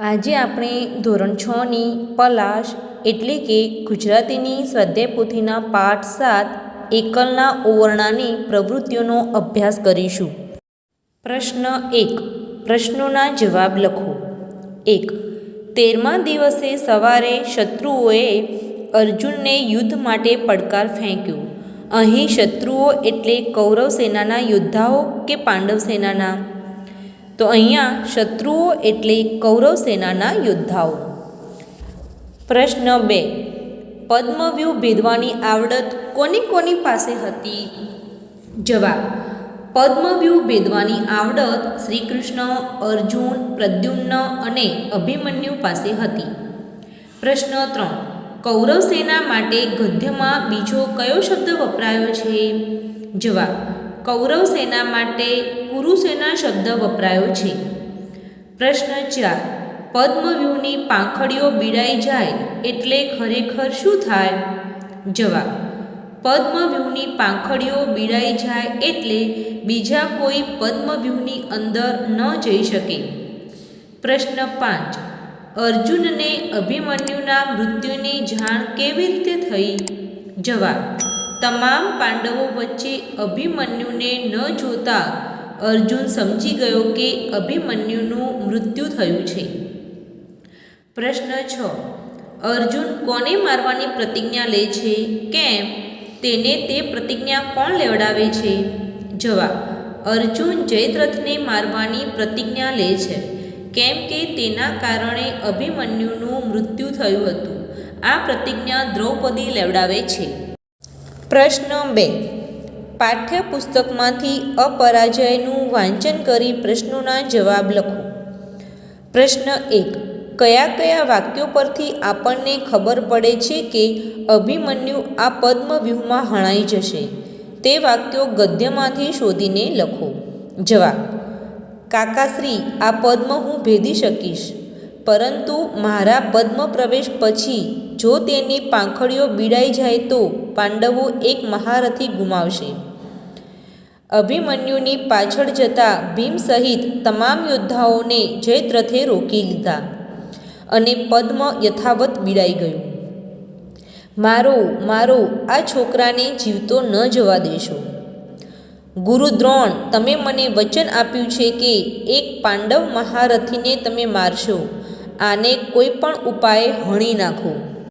આજે આપણે ધોરણ છની પલાશ એટલે કે ગુજરાતીની સ્વાધ્યાય પોથીના પાઠ સાત એકલના ઓવરણાની પ્રવૃત્તિઓનો અભ્યાસ કરીશું. પ્રશ્ન એક, પ્રશ્નોના જવાબ લખો. એક, તેરમા દિવસે સવારે શત્રુઓએ અર્જુનને યુદ્ધ માટે પડકાર ફેંક્યો. અહીં શત્રુઓ એટલે કૌરવ સેનાના યોદ્ધાઓ કે પાંડવ સેનાના? તો અહીંયા શત્રુઓ એટલે કૌરવ સેનાના યોદ્ધાઓ. પ્રશ્ન બે. પદ્મવ્યૂહ ભેદવાની આવડત કોની કોની પાસે હતી? જવાબ. પદ્મવ્યૂહ ભેદવાની આવડત શ્રી કૃષ્ણ અર્જુન, પ્રદ્યુમ્ન અને અભિમન્યુ પાસે હતી. પ્રશ્ન ત્રણ. કૌરવ સેના માટે ગદ્યમાં બીજો કયો શબ્દ વપરાયો છે? જવાબ. કૌરવ સેના માટે કુરુસેના શબ્દ વપરાયો છે. પ્રશ્ન ચાર પદ્મવ્યૂહની પાંખડીઓ બીડાઈ જાય એટલે ખરેખર શું થાય? જવાબ પદ્મવ્યૂહની પાંખડીઓ બીડાઈ જાય એટલે બીજા કોઈ પદ્મવ્યૂહની અંદર ન જઈ શકે. પ્રશ્ન પાંચ, અર્જુનને અભિમન્યુના મૃત્યુની જાણ કેવી રીતે થઈ? જવાબ તમામ પાંડવો વચ્ચે અભિમન્યુને ન જોતા અર્જુન સમજી ગયો કે અભિમન્યુનું મૃત્યુ થયું છે. પ્રશ્ન છ. અર્જુન કોને મારવાની પ્રતિજ્ઞા લે છે? કેમ? તેને તે પ્રતિજ્ઞા કોણ લેવડાવે છે? જવાબ. અર્જુન જયદ્રથને મારવાની પ્રતિજ્ઞા લે છે. કેમ કે તેના કારણે અભિમન્યુનું મૃત્યુ થયું હતું. આ પ્રતિજ્ઞા દ્રૌપદી લેવડાવે છે. પ્રશ્ન બે. પાઠ્યપુસ્તકમાંથી અપરાજયનું વાંચન કરી પ્રશ્નોના જવાબ લખો. પ્રશ્ન એક. કયા કયા વાક્યો પરથી આપણને ખબર પડે છે કે અભિમન્યુ આ પદ્મવ્યૂહમાં હણાઈ જશે? તે વાક્યો ગદ્યમાંથી શોધીને લખો. જવાબ. કાકાશ્રી, આ પદ્મ હું ભેદી શકીશ. પરંતુ મારા પદ્મ પ્રવેશ પછી જો તેની પાંખડીઓ બીડાઈ જાય તો પાંડવો એક મહારથી ગુમાવશે. અભિમન્યુની પાછળ જતા ભીમ સહિત તમામ યોદ્ધાઓને જયદ્રથે રોકી લીધા અને પદ્મ યથાવત બીડાઈ ગયું. મારો મારો, આ છોકરાને જીવતો ન જવા દેશો. ગુરુ દ્રોણ તમે મને વચન આપ્યું છે કે એક પાંડવ મહારથીને તમે મારશો. આને કોઈ પણ ઉપાયે હણી નાખો.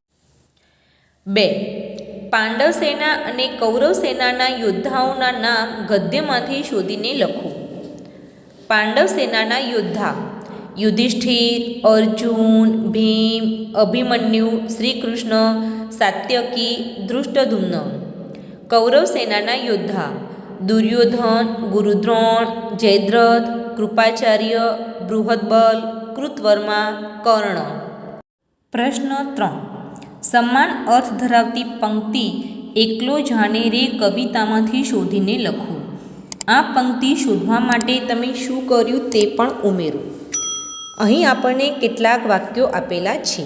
બે, પાંડવ સેના અને કૌરવ સેનાના યોદ્ધાઓના નામ ગદ્યમાંથી શોધીને લખો. પાંડવ સેનાના યોદ્ધા, યુધિષ્ઠિર, અર્જુન, ભીમ, અભિમન્યુ, શ્રીકૃષ્ણ, સાત્યકી ધૃષ્ટધુમ્ન કૌરવ સેનાના યોદ્ધા, દુર્યોધન, ગુરુદ્રોણ, જયદ્રથ, કૃપાચાર્ય, બૃહદબલ કૃતવર્મા કર્ણ. પ્રશ્ન ત્રણ. સમાન અર્થ ધરાવતી પંક્તિ એકલો જાણે રે કવિતામાંથી શોધીને લખો. આ પંક્તિ શોધવા માટે તમે શું કર્યું તે પણ ઉમેરો. અહીં આપણને કેટલાક વાક્યો આપેલા છે.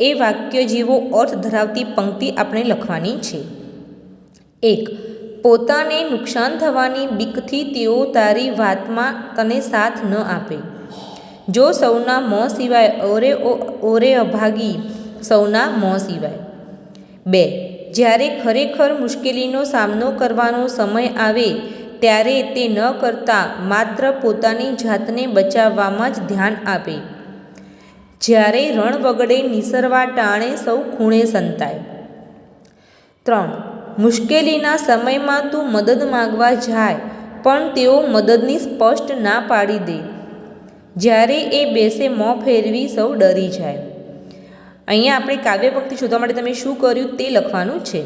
એ વાક્ય જેવો અર્થ ધરાવતી પંક્તિ આપણે લખવાની છે. એક. પોતાને નુકસાન થવાની બીકથી તેઓ તારી વાતમાં તને સાથ ન આપે. જો સૌના મોં સિવાય ઓરે ઓરે અભાગી સૌના મોં સિવાય. બે, જ્યારે ખરેખર મુશ્કેલીનો સામનો કરવાનો સમય આવે, ત્યારે તે ન કરતાં માત્ર પોતાની જાતને બચાવવામાં જ ધ્યાન આપે. જ્યારે રણ વગડે નિસરવા ટાણે સૌ ખૂણે સંતાય. ત્રણ, મુશ્કેલીના સમયમાં તું મદદ માગવા જાય, પણ તેઓ મદદની સ્પષ્ટ ના પાડી દે. જ્યારે એ બેસે મોં ફેરવી સૌ ડરી જાય. અહીંયા આપણે કાવ્ય પંક્તિ શોધવા માટે તમે શું કર્યું તે લખવાનું છે.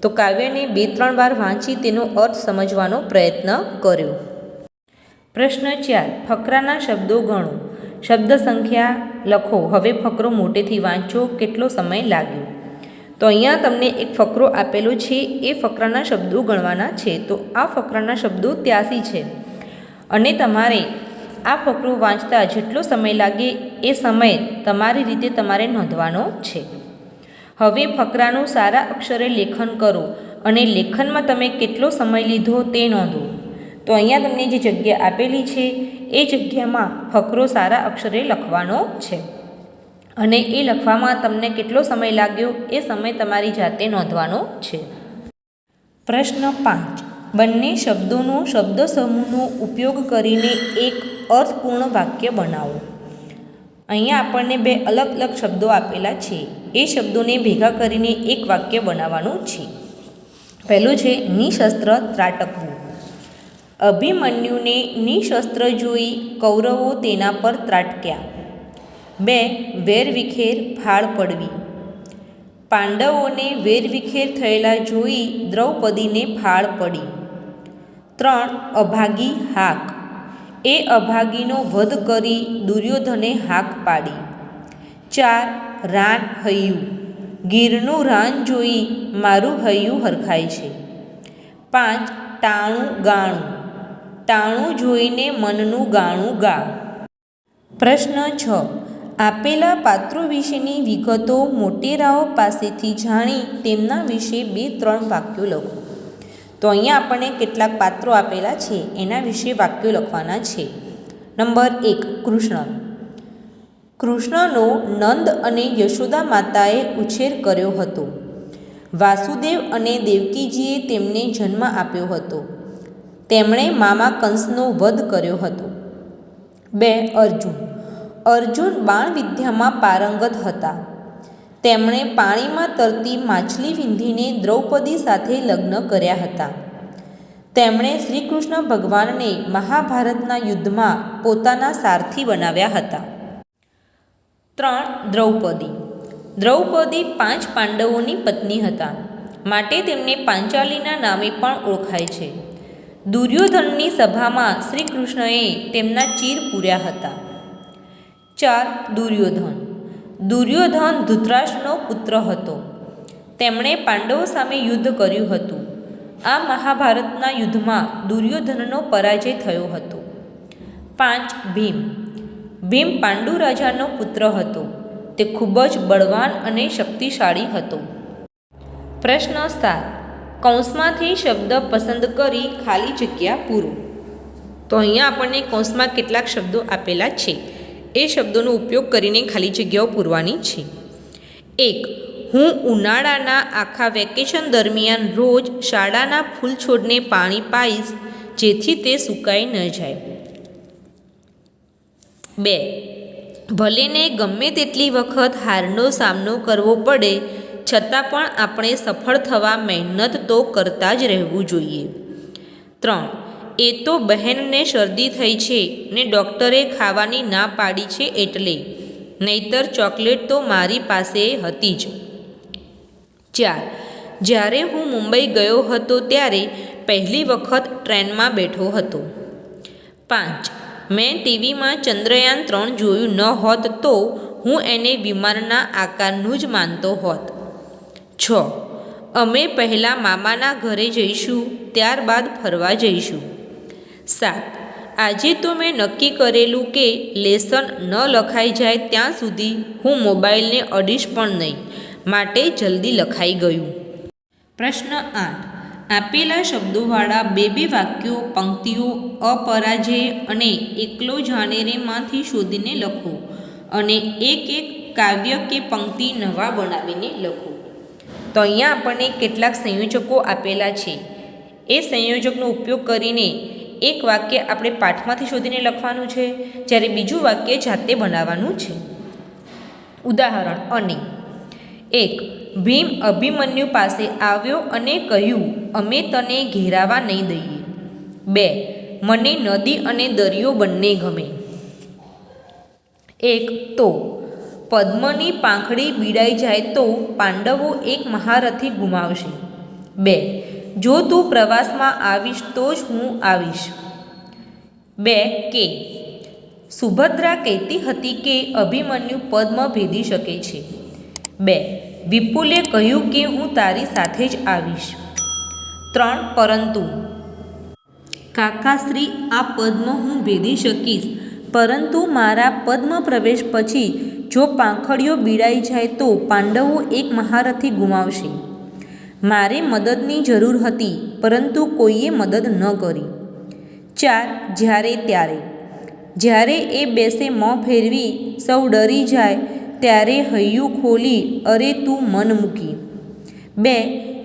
તો કાવ્યને બે ત્રણ વાર વાંચી તેનો અર્થ સમજવાનો પ્રયત્ન કર્યો. પ્રશ્ન ચાર, ફકરાના શબ્દો ગણો. શબ્દ સંખ્યા લખો. હવે ફકરો મોટેથી વાંચો કેટલો સમય લાગ્યો. તો અહીંયા તમને એક ફકરો આપેલો છે, એ ફકરાના શબ્દો ગણવાના છે. તો આ ફકરાના શબ્દો ત્યાસી છે. અને તમારે આ ફકરો વાંચતા જેટલો સમય લાગે એ સમય તમારી રીતે તમારે નોંધવાનો છે. હવે ફકરાનું સારા અક્ષરે લેખન કરો અને લેખનમાં તમે કેટલો સમય લીધો તે નોંધો. તો અહીંયા તમને જે જગ્યા આપેલી છે, એ જગ્યામાં ફકરો સારા અક્ષરે લખવાનો છે. અને એ લખવામાં તમને કેટલો સમય લાગ્યો એ સમય તમારી જાતે નોંધવાનો છે. પ્રશ્ન પાંચ. બંને શબ્દોનો શબ્દ સમૂહનો ઉપયોગ કરીને એક અર્થપૂર્ણ વાક્ય બનાવો. અહીંયા આપણને બે અલગ અલગ શબ્દો આપેલા છે. એ શબ્દોને ભેગા કરીને એક વાક્ય બનાવવાનું છે. પહેલું છે, નિશસ્ત્ર ત્રાટકવું. અભિમન્યુને નિશસ્ત્ર જોઈ કૌરવો તેના પર ત્રાટક્યા. બે, વેરવિખેર ફાળ પડવી. પાંડવોને વેરવિખેર થયેલા જોઈ દ્રૌપદીને ફાળ પડી. ત્રણ, અભાગી હાક. એ અભાગીનો વધ કરી દુર્યોધને હાક પાડી. ચાર, રાન હૈયું. ગીરનું રાન જોઈ મારું હૈયું હરખાય છે. પાંચ ટાણું ગાણું. ટાણું જોઈને મનનું ગાણું ગા. પ્રશ્ન છ. આપેલા પાત્રો વિશેની વિગતો મોટેરાઓ પાસેથી જાણી તેમના વિશે બે ત્રણ વાક્યો લખો. તો અહીંયા આપણને કેટલાક પાત્રો આપેલા છે. એના વિશે વાક્યો લખવાના છે. નંબર એક, કૃષ્ણ. કૃષ્ણનો નંદ અને યશોદા માતાએ ઉછેર કર્યો હતો. વાસુદેવ અને દેવકીજીએ તેમને જન્મ આપ્યો હતો. તેમણે મામા કંસનો વધ કર્યો હતો. બે, અર્જુન. અર્જુન બાણ વિદ્યામાં પારંગત હતા. તેમણે પાણીમાં તરતી માછલી વિંધીને દ્રૌપદી સાથે લગ્ન કર્યા હતા. તેમણે શ્રીકૃષ્ણ ભગવાનને મહાભારતના યુદ્ધમાં પોતાના સારથી બનાવ્યા હતા. ત્રણ દ્રૌપદી. દ્રૌપદી પાંચ પાંડવોની પત્ની હતા. માટે તેમને પાંચાલીના નામે પણ ઓળખાય છે. દુર્યોધનની સભામાં શ્રીકૃષ્ણએ તેમના ચીર પૂર્યા હતા. ચાર દુર્યોધન. દુર્યોધન ધૃતરાષ્ટ્રનો પુત્ર હતો. તેમણે પાંડવો સામે યુદ્ધ કર્યું હતું. આ મહાભારતના યુદ્ધમાં દુર્યોધનનો પરાજય થયો હતો. પાંચ ભીમ. ભીમ પાંડુ રાજાનો પુત્ર હતો. તે ખૂબ જ બળવાન અને શક્તિશાળી હતો. પ્રશ્ન સાત. કૌંસમાંથી શબ્દ પસંદ કરી ખાલી જગ્યા પૂરો. તો અહીંયા આપણને કૌંસમાં કેટલાક શબ્દો આપેલા છે. એ શબ્દોનો ઉપયોગ કરીને ખાલી જગ્યાઓ પૂરવાની છે. એક, હું ઉનાળાના આખા વેકેશન દરમિયાન રોજ શાળાના ફૂલ છોડને પાણી પાઈશ, જેથી તે સુકાઈ ન જાય. બે ભલેને ગમે તેટલી વખત હારનો સામનો કરવો પડે, છતાં પણ આપણે સફળ થવા મહેનત તો કરતા જ રહેવું જોઈએ. ત્રણ એ તો બહેનને શરદી થઈ છે ને ડૉક્ટરે ખાવાની ના પાડી છે એટલે. નહીતર ચોકલેટ તો મારી પાસે હતી જ. ચાર જ્યારે હું મુંબઈ ગયો હતો ત્યારે પહેલી વખત ટ્રેનમાં બેઠો હતો. પાંચ, મેં ટીવીમાં ચંદ્રયાન ત્રણ જોયું ન હોત તો હું એને વિમાનના આકારનું જ માનતો હોત. છ, અમે પહેલાં મામાના ઘરે જઈશું, ત્યારબાદ ફરવા જઈશું. સાત. આજે તો મેં નક્કી કરેલું કે લેસન ન લખાઈ જાય ત્યાં સુધી હું મોબાઈલને અડીશ પણ નહીં, માટે જલ્દી લખાઈ ગયું. પ્રશ્ન આઠ. આપેલા શબ્દોવાળા બે બે વાક્યો, પંક્તિઓ, અપરાજય અને એકલો જાણેરેમાંથી શોધીને લખો અને એક એક કાવ્ય કે પંક્તિ નવા બનાવીને લખો. તો અહીંયા આપણને કેટલાક સંયોજકો આપેલા છે. એ સંયોજકનો ઉપયોગ કરીને એક વાક્ય આપણે પાઠમાંથી શોધીને લખવાનું છે, જ્યારે બીજું વાક્ય જાતે બનાવવાનું છે. ઉદાહરણ, અને. એક, ભીમ અભિમન્યુ પાસે આવ્યો અને કહ્યું, અમે તને ઘેરાવા નહીં દઈએ. બે, મને નદી અને દરિયો બંને ગમે. એક, તો, પદ્મની પાંખડી બીડાઈ જાય તો પાંડવો એક મહારથી ગુમાવશે. બે જો તું પ્રવાસમાં આવીશ તો જ હું આવીશ. બે, કે. સુભદ્રા કહેતી હતી કે અભિમન્યુ પદ્મ ભેદી શકે છે. બે, વિપુલે કહ્યું કે હું તારી સાથે જ આવીશ. ત્રણ, પરંતુ. કાકાશ્રી, આ પદ્મ હું ભેદી શકીશ, પરંતુ મારા પદ્મ પ્રવેશ પછી જો પાંખડીઓ બીડાઈ જાય તો પાંડવો એક મહારથી ગુમાવશે. મારે મદદની જરૂર હતી, પરંતુ કોઈએ મદદ ન કરી. ચાર, જ્યારે, ત્યારે. જ્યારે એ બેસે મોં ફેરવી, સૌ ડરી જાય, ત્યારે હૈયું ખોલી, અરે, તું મન મૂકી. બે,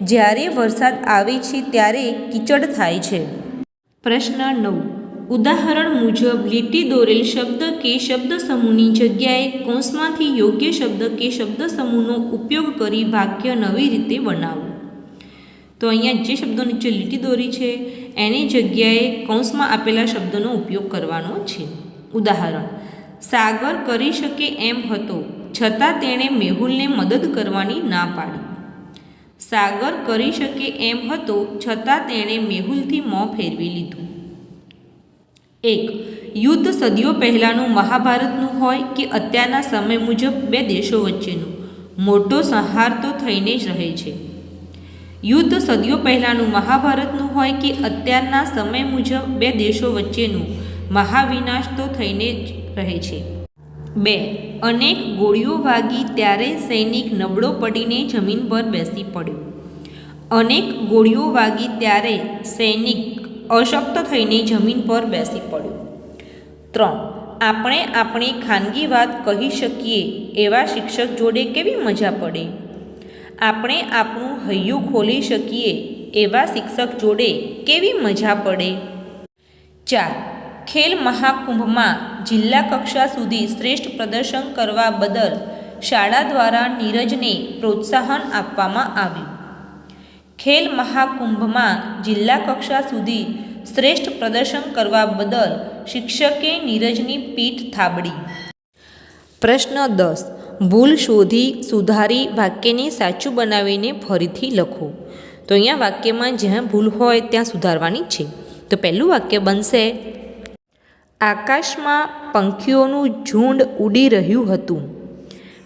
જ્યારે વરસાદ આવે છે, ત્યારે કીચડ થાય છે. પ્રશ્ન નવ. ઉદાહરણ મુજબ, લીટી દોરેલ શબ્દ કે શબ્દ સમૂહની જગ્યાએ કૌંસમાંથી યોગ્ય શબ્દ કે શબ્દ સમૂહનો ઉપયોગ કરી વાક્ય નવી રીતે બનાવો. તો અહીંયા જે શબ્દો નીચે લીટી દોરી છે, એની જગ્યાએ કૌંસમાં આપેલા શબ્દોનો ઉપયોગ કરવાનો છે. ઉદાહરણ, સાગર કરી શકે એમ હતો, છતાં તેણે મેહુલને મદદ કરવાની ના પાડી. સાગર કરી શકે એમ હતો, છતાં તેણે મેહુલથી મોં ફેરવી લીધું. એક, યુદ્ધ સદીઓ પહેલાંનું મહાભારતનું હોય કે અત્યારના સમય મુજબ બે દેશો વચ્ચેનું, મોટો સંહાર તો થઈને જ રહે છે. યુદ્ધ સદીઓ પહેલાંનું મહાભારતનું હોય કે અત્યારના સમય મુજબ બે દેશો વચ્ચેનું મહાવિનાશ તો થઈને જ રહે છે. બે, અનેક ગોળીઓ વાગી ત્યારે સૈનિક નબળો પડીને જમીન પર બેસી પડ્યો. અનેક ગોળીઓ વાગી ત્યારે સૈનિક અશક્ત થઈને જમીન પર બેસી પડ્યો. ત્રણ, આપણે આપણી ખાનગી વાત કહી શકીએ એવા શિક્ષક જોડે કેવી મજા પડે? આપણે આપણું હૈયું ખોલી શકીએ એવા શિક્ષક જોડે કેવી મજા પડે? ચાર, ખેલ મહાકુંભમાં જિલ્લા કક્ષા સુધી શ્રેષ્ઠ પ્રદર્શન કરવા બદલ શાળા દ્વારા નીરજને પ્રોત્સાહન આપવામાં આવ્યું. ખેલ મહાકુંભમાં જિલ્લા કક્ષા સુધી શ્રેષ્ઠ પ્રદર્શન કરવા બદલ શિક્ષકે નીરજની પીઠ થાબડી. પ્રશ્ન દસ ભૂલ શોધી સુધારી વાક્યને સાચું બનાવીને ફરીથી લખો. તો અહીંયા વાક્યમાં જ્યાં ભૂલ હોય ત્યાં સુધારવાની છે. તો પહેલું વાક્ય બનશે, આકાશમાં પંખીઓનું ઝુંડ ઉડી રહ્યું હતું.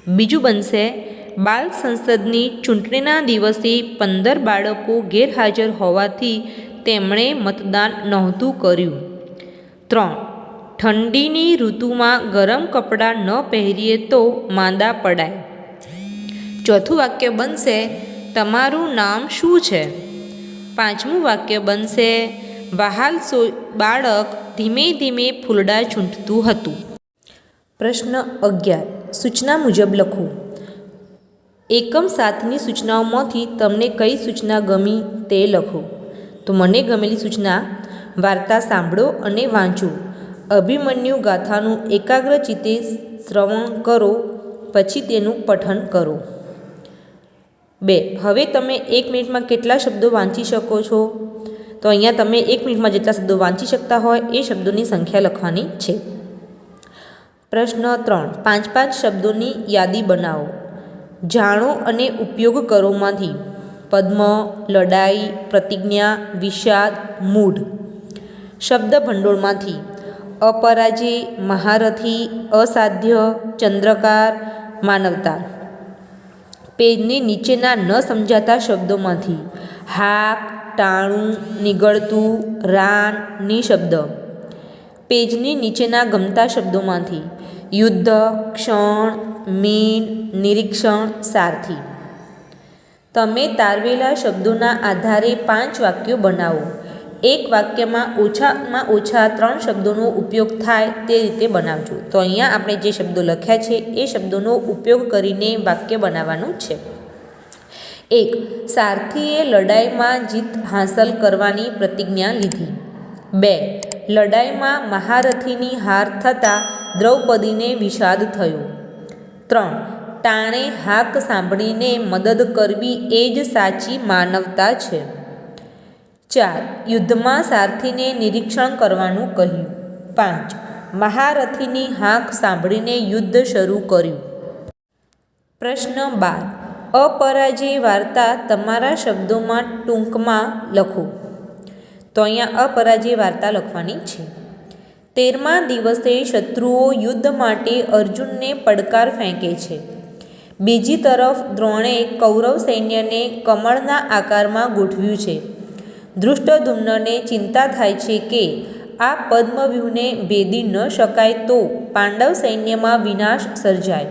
બીજું બનશે, બાલ સંસદની ચૂંટણીના દિવસે પંદર બાળકો ગેરહાજર હોવાથી તેમણે મતદાન નહોતું કર્યું. ત્રણ ઠંડીની ઋતુમાં ગરમ કપડાં ન પહેરીએ તો માંદા પડાય. ચોથું વાક્ય બનશે, તમારું નામ શું છે? પાંચમું વાક્ય બનશે વહાલ સો, બાળક ધીમે ધીમે ફૂલડા ચૂંટતું હતું. પ્રશ્ન અગિયાર, સૂચના મુજબ લખો. એકમ સાતની સૂચનાઓમાંથી તમને કઈ સૂચના ગમી તે લખો. તો મને ગમેલી સૂચના, વાર્તા સાંભળો અને વાંચો. અભિમન્યુ ગાથાનું એકાગ્ર ચિત્તે શ્રવણ કરો, પછી તેનું પઠન કરો. બે, હવે તમે એક મિનિટમાં કેટલા શબ્દો વાંચી શકો છો? તો અહીંયા તમે એક મિનિટમાં જેટલા શબ્દો વાંચી શકતા હોય એ શબ્દોની સંખ્યા લખવાની છે. પ્રશ્ન ત્રણ, પાંચ પાંચ શબ્દોની યાદી બનાવો. જાણો અને ઉપયોગ કરોમાંથી પદ્મ, લડાઈ, પ્રતિજ્ઞા, વિષાદ, મૂઢ. શબ્દ ભંડોળમાંથી અપરાજય મહારથી અસાધ્ય ચંદ્રકાર માનવતા પેજની નીચેના ન સમજાતા શબ્દોમાંથી હાક, ટાણું, નીગળતું, રાન, નિશબ્દ. પેજની નીચેના ગમતા શબ્દોમાંથી યુદ્ધ, ક્ષણ, મીન, નિરીક્ષણ, સારથી. તમે તારવેલા શબ્દોના આધારે પાંચ વાક્યો બનાવો. એક વાક્યમાં ઓછામાં ઓછા ત્રણ શબ્દોનો ઉપયોગ થાય તે રીતે બનાવજો. તો અહીંયા આપણે જે શબ્દો લખ્યા છે, એ શબ્દોનો ઉપયોગ કરીને વાક્ય બનાવવાનું છે. એક, સારથીએ લડાઈમાં જીત હાંસલ કરવાની પ્રતિજ્ઞા લીધી. બે, લડાઈમાં મહારથીની હાર થતાં દ્રૌપદીને વિષાદ થયો. ત્રણ ટાણે હાક સાંભળીને મદદ કરવી એ જ સાચી માનવતા છે. ચાર યુદ્ધમાં સારથીને નિરીક્ષણ કરવાનું કહ્યું. પાંચ મહારથીની હાંક સાંભળીને યુદ્ધ શરૂ કર્યું. પ્રશ્ન બાર અપરાજય વાર્તા તમારા શબ્દોમાં ટૂંકમાં લખો. તો અહીંયા અપરાજય વાર્તા લખવાની છે. તેરમા દિવસે શત્રુઓ યુદ્ધ માટે અર્જુનને પડકાર ફેંકે છે. બીજી તરફ દ્રોણે કૌરવ સૈન્યને કમળના આકારમાં ગોઠવ્યું છે. ધૃષ્ટધુમ્નને ચિંતા થાય છે કે આ પદ્મવ્યૂહને ભેદી ન શકાય તો પાંડવ સૈન્યમાં વિનાશ સર્જાય.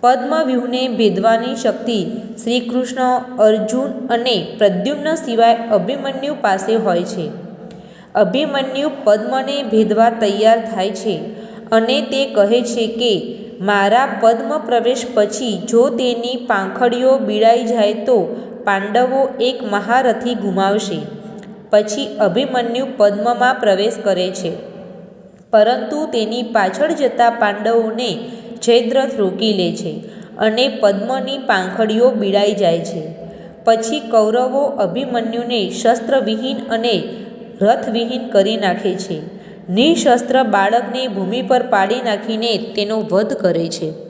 પદ્મવ્યૂહને ભેદવાની શક્તિ શ્રી કૃષ્ણ અર્જુન અને પ્રદ્યુમ્ન સિવાય અભિમન્યુ પાસે હોય છે. અભિમન્યુ પદ્મને ભેદવા તૈયાર થાય છે અને તે કહે છે કે, મારા પદ્મ પ્રવેશ પછી જો તેની પાંખડીઓ બીડાઈ જાય તો પાંડવો એક મહારથી ગુમાવશે, પછી અભિમન્યુ પદ્મમાં પ્રવેશ કરે છે. પરંતુ તેની પાછળ જતા પાંડવોને જયદ્રથ રોકી લે છે અને પદ્મની પાંખડીઓ બીડાઈ જાય છે. પછી કૌરવો અભિમન્યુને શસ્ત્રવિહીન અને રથવિહીન કરી નાખે છે. નિઃશસ્ત્ર બાળકને ભૂમિ પર પાડી નાખીને તેનો વધ કરે છે.